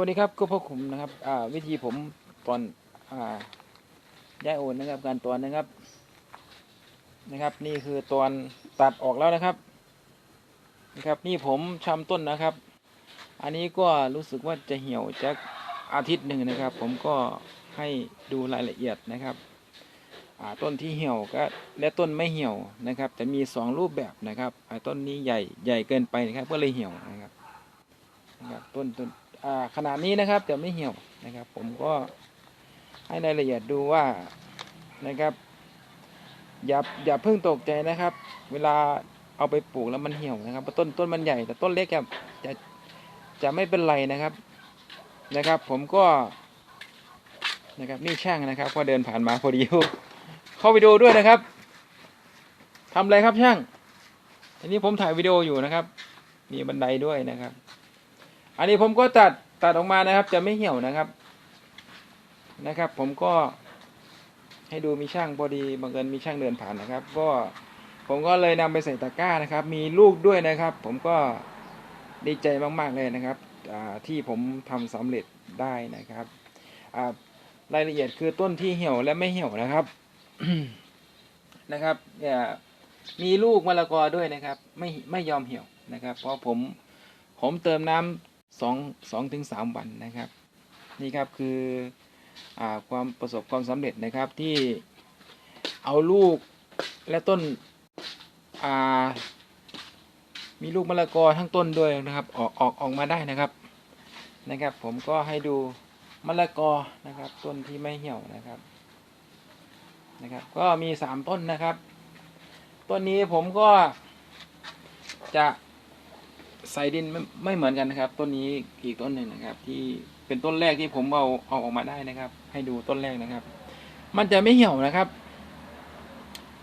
วัสดีครับก็พ่อขุมนะครับวิธีผมตอนอย้ายโอนนะครับ การตอนนะครับ นะครับ นี่คือตอนตัดออกแล้วนะครับ นะครับ นี่ผมชำต้นนะครับ อันนี้ก็รู้สึกว่าจะเหี่ยวจากอาทิตย์หนึ่งนะครับ ผมก็ให้ดูรายละเอียดนะครับต้นที่เหี่ยวก็และต้นไม่เหี่ยวนะครับ จะมีสองรูปแบบนะครับต้นนี้ใหญ่ใหญ่เกินไปนะครับ ก็เลยเหี่ยวนะครับนะครับต้นต้น ขนาดนี้นะครับจะไม่เหี่ยวนะครับ ผมก็ให้รายละเอียดดูว่านะครับ อย่าอย่าเพิ่งตกใจนะครับ เวลาเอาไปปลูกแล้วมันเหี่ยวนะครับต้นต้นมันใหญ่ แต่ต้นเล็กจะจะจะไม่เป็นไรนะครับนะครับ ผมก็นะครับนี่ช่างนะครับ ก็เดินผ่านมาพอดีเข้าไปดูด้วยนะครับทำอะไรครับช่างอันนี้ผมถ่ายวิดีโออยู่นะครับ มีบันไดด้วยนะครับ อันนี้ผมก็ตัดตัดออกมานะครับ จะไม่เหี่ยวนะครับ นะครับ ผมก็ให้ดูมีช่างพอดีบังเอิญมีช่างเดินผ่านนะครับ ก็ผมก็เลยนำไปใส่ตะกร้านะครับ มีลูกด้วยนะครับ ผมก็ดีใจมากๆเลยนะครับที่ผมทำสำเร็จได้นะครับรายละเอียดคือต้นที่เหี่ยวและไม่เหี่ยวนะครับนะครับมีลูกมะละกอด้วยนะครับ ไม่ไม่ยอมเหี่ยวนะครับ เพราะผมผมเติมน้ำ สองสองถึงสามวันนะครับ นี่ครับคืออความประสบความสำเร็จนะครับที่เอาลูกและต้นมีลูกมะละกอทั้งต้นด้วยนะครับออกออกออกมาได้นะครับนะครับ ผมก็ให้ดูมะละกอนะครับ ต้นที่ไม่เหี่ยวนะครับนะครับ ก็มีสามต้นนะครับ ต้นนี้ผมก็จะ ใส่ดินไม่ไม่เหมือนกันนะครับ ต้นนี้อีกต้นหนึ่งนะครับ ที่เป็นต้นแรกที่ผมเอาเอาออกมาได้นะครับ ให้ดูต้นแรกนะครับ มันจะไม่เหี่ยวนะครับ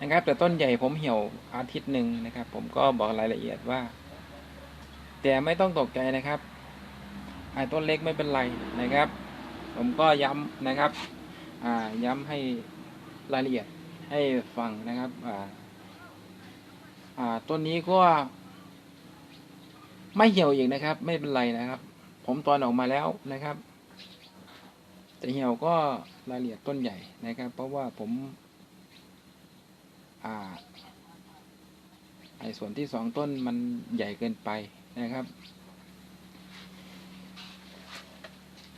นะครับ แต่ต้นใหญ่ผมเหี่ยวอาทิตย์หนึ่งนะครับ ผมก็บอกรายละเอียดว่า แต่ไม่ต้องตกใจนะครับไอ้ต้นเล็กไม่เป็นไรนะครับ ผมก็ย้ำนะครับ อ่าย้ำให้รายละเอียดให้ฟังนะครับ อ่าอ่าต้นนี้ก็ ไม่เหี่ยวอีกนะครับ ไม่เป็นไรนะครับ ผมตอนออกมาแล้วนะครับแต่เหี่ยวก็รายละเอียดต้นใหญ่นะครับ เพราะว่าผมอ่าไอ้ส่วนที่สองต้นมันใหญ่เกินไปนะครับ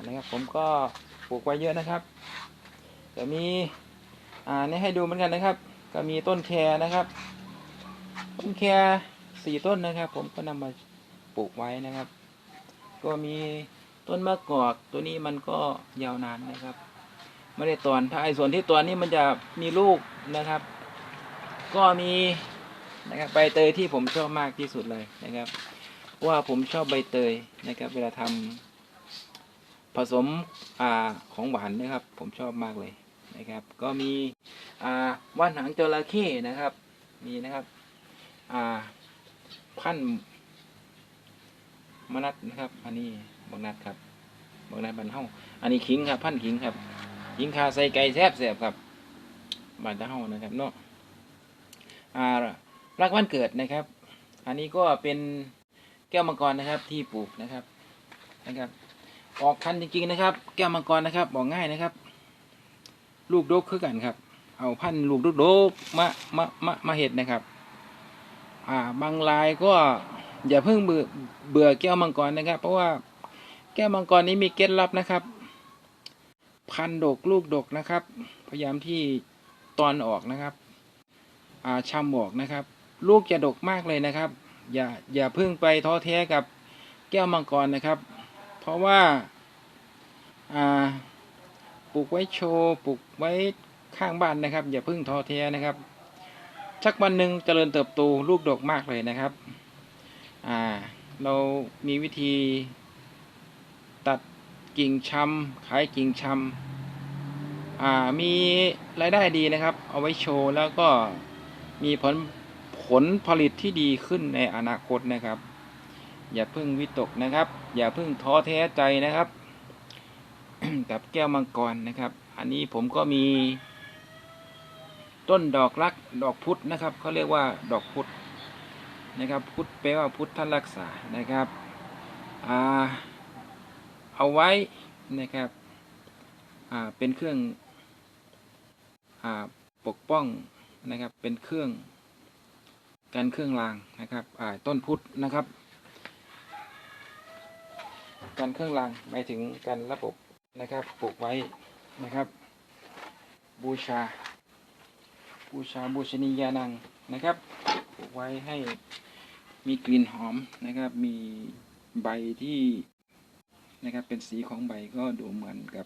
นะครับผมก็ปลูกไว้เยอะนะครับจะมีอ่านี่ให้ดูเหมือนกันนะครับ ก็มีต้นแครนะครับ ต้นแครสี่ต้นนะครับ ผมก็นำมา ปลูกไว้นะครับ ก็มีต้นมะกอกตัวนี้มันก็ยาวนานนะครับ ไม่ได้ตอนถ้าไอ้ส่วนที่ตอนนี้มันจะมีลูกนะครับ ก็มีนะครับใบเตยที่ผมชอบมากที่สุดเลยนะครับว่าผมชอบใบเตยนะครับ เวลาทำผสมอ่าของหวานนะครับ ผมชอบมากเลยนะครับ ก็มีอ่าว่านหางจระเข้นะครับ มีนะครับอ่าพัน มนัดนะครับ อันนี้บางนัดครับบางนัดบันเฮาอันนี้ขิงครับ พันขิงครับขิงคาใส่ไก่แซ่บแซ่บครับบ้านเฮานะครับเนาะอ่ารักวันเกิดนะครับ อันนี้ก็เป็นแก้วมังกรนะครับที่ปลูกนะครับนะครับ ออกพันจริงๆนะครับ แก้วมังกรนะครับบอกง่ายนะครับ ลูกดกคือกันครับ เอาพันลูกดกมามามามาเห็ดนะครับ อ่าบางลายก็ อย่าเพิ่งเบื่อเบื่อแก้วมังกรนะครับ เพราะว่าแก้วมังกรนี้มีเคล็ดลับนะครับ พันดกลูกดกนะครับ พยายามที่ตอนออกนะครับ อ่าชำออกนะครับ ลูกจะดกมากเลยนะครับ อย่าอย่าเพิ่งไปท้อแท้กับแก้วมังกรนะครับ เพราะว่าอ่าปลูกไว้โชว์ปลูกไว้ข้างบ้านนะครับ อย่าเพิ่งท้อแท้นะครับสักวันหนึ่งเจริญเติบโตลูกดกมากเลยนะครับ อ่า เรามีวิธีตัดกิ่งชำขายกิ่งชำอ่า มีรายได้ดีนะครับ เอาไว้โชว์แล้วก็มีผลผลผลิตที่ดีขึ้นในอนาคตนะครับ อย่าเพิ่งวิตกนะครับ อย่าเพิ่งท้อแท้ใจนะครับ กับแก้วมังกรนะครับ อันนี้ผมก็มี ต้นดอกรักดอกพุธนะครับเขาเรียกว่าดอกพุธ นะครับ พุทธแปลว่าพุทธท่านรักษานะครับอเอาไว้นะครับเป็นเครื่องอปกป้องนะครับเป็นเครื่องกันเครื่องรางนะครับต้นพุทธนะครับการเครื่องรางหมายถึงการระบบนะครับปลูกไว้นะครับ บูชา บูชาบูชนียานัง นะครับปลูกไว้ให้มีกลิ่นหอมนะครับ มีใบที่นะครับเป็นสีของใบก็ดูเหมือนกับ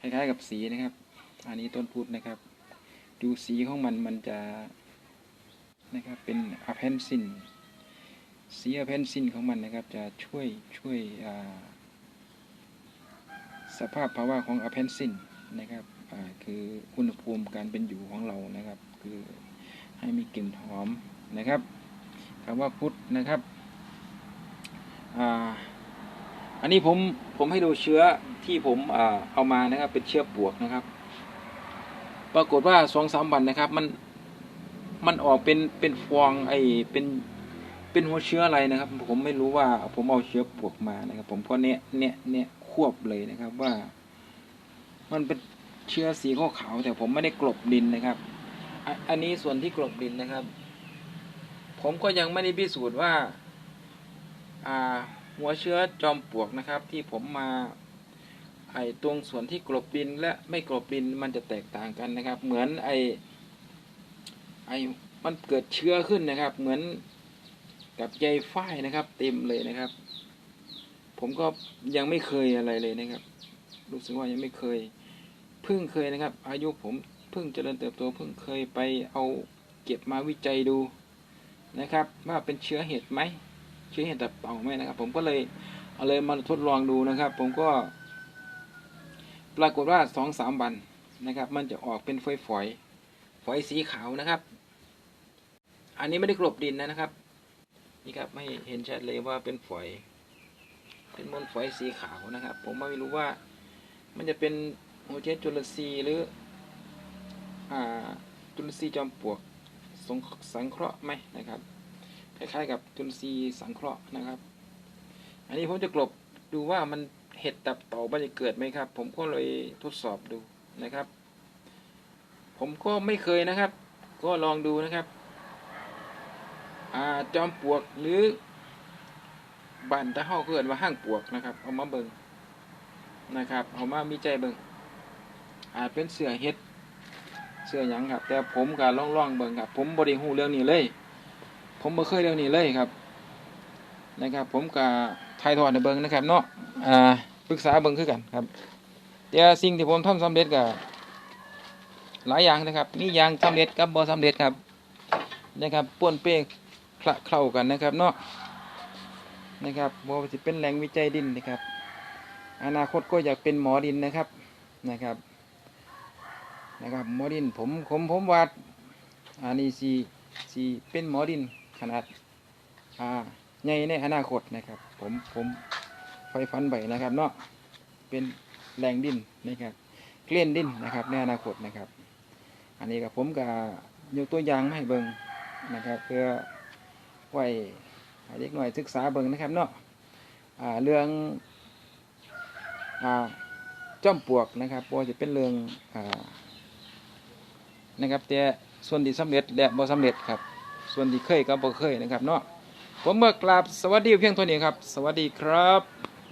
คล้ายๆกับสีนะครับ อันนี้ต้นพุทธนะครับ ดูสีของมันมันจะนะครับเป็นอะเพนซินสีอะเพนซินของมันนะครับ จะช่วยช่วยสภาพภาวะของอะเพนซินนะครับ คืออุณหภูมิการเป็นอยู่ของเรานะครับ คือให้มีกลิ่นหอมนะครับคำว่าพุทธนะครับอ่าอันนี้ผมผมให้ดูเชื้อที่ผมอเอามานะครับเป็นเชื้อปวกนะครับ ปรากฏว่าสองสามวันนะครับ มันมันออกเป็นเป็นฟองไอเป็นเป็นหัวเชื้ออะไรนะครับ ผมไม่รู้ว่าผมเอาเชื้อปวกมานะครับ ผมก็เนี้ยเนี้ยเนี้ยควบเลยนะครับว่า มันเป็น เชื้อสีขาวแต่ผมไม่ได้กลบดินนะครับ อันนี้ส่วนที่กลบดินนะครับ ผมก็ยังไม่ได้พิสูจน์ว่าอ่าหัวเชื้อจอมปลวกนะครับ ที่ผมมาไอ้ตรงส่วนที่กลบดินและไม่กลบดินมันจะแตกต่างกันนะครับ เหมือนไอ้ไอ้มันเกิดเชื้อขึ้นนะครับ เหมือนกับใยฝ้ายนะครับ เต็มเลยนะครับ ผมก็ยังไม่เคยอะไรเลยนะครับ รู้สึกว่ายังไม่เคย เพิ่งเคยนะครับ อายุผมเพิ่งเจริญเติบโตเพิ่งเคยไปเอาเก็บมาวิจัยดูนะครับ ว่าเป็นเชื้อเห็ดไหมเชื้อเห็ดตับเต่าไหมนะครับ ผมก็เลยเอาเลยมาทดลองดูนะครับ ผมก็ ปรากฏว่าสองสามวันนะครับ มันจะออกเป็นฝอยฝอยฝอยสีขาวนะครับ อันนี้ไม่ได้กลบดินนะครับ นี่ครับไม่เห็นชัดเลยว่าเป็นฝอย เป็นมวลฝอยสีขาวนะครับ ผมไม่รู้ว่ามันจะเป็น หัวเชื้อจุลทรีย์หรืออ่าจุลทรีย์จอมปลวกส,สังเคราะห์ไหมนะครับคล้ายๆกับจุลทรีย์สังเคราะห์นะครับ อันนี้ผมจะกลบดูว่ามันเห็ดตับเต่ามันจะเกิดไหมครับ ผมก็เลยทดสอบดูนะครับ ผมก็ไม่เคยนะครับ ก็ลองดูนะครับอ่าจอมปลวกหรือบ้านตะเฮาเกินว่าห้างปลวกนะครับ เอามาเบิงนะครับ เอามามีใจเบิง อาจเป็นเสือเฮ็ดเสือหยังครับ แต่ผมก็ล่องล่องๆเบิงครับ ผมบริหูเรื่องนี้เลย ผมบ่เคยเรื่องนี้เลยครับ นะครับ ผมก็ถ่ายทอดในเบิงนะครับ เนาะอ่าปรึกษาเบิงคือกันครับแต่สิ่งที่ผมทำสำเร็จก็หลายอย่างนะครับ มีอย่างสำเร็จกับบ่สำเร็จครับ นะครับป้วนเป้คละเข้ากันนะครับ เนาะนะครับว่าจะเป็นแหล่งวิจัยดินนะครับ อนาคตก็อยากเป็นหมอดินนะครับนะครับ นะครับหมอดินผมผมผมวาดอันนี้สีสีเป็นหมอดินขนาดอ่าใหญ่ในอนาคตนะครับ ผมผมไฟฟันใบนะครับเนาะเป็นแหล่งดินนะครับเกลียนดินนะครับ ในอนาคตนะครับ อันนี้กับผมก็ยกตัวอย่างมาให้เบิ่งนะครับ เพื่อไว้ให้เด็กหน่อยศึกษาเบิ่งนะครับเนาะอ่าเรื่องอ่าจอมปลวกนะครับบ่จะเป็นเรื่องอ่า นะครับ แต่ส่วนที่สำเร็จและบ่สำเร็จครับ ส่วนที่เคยกับบ่เคยนะครับเนาะผมเมื่อกราบสวัสดีเพียงเท่านี้ครับ สวัสดีครับ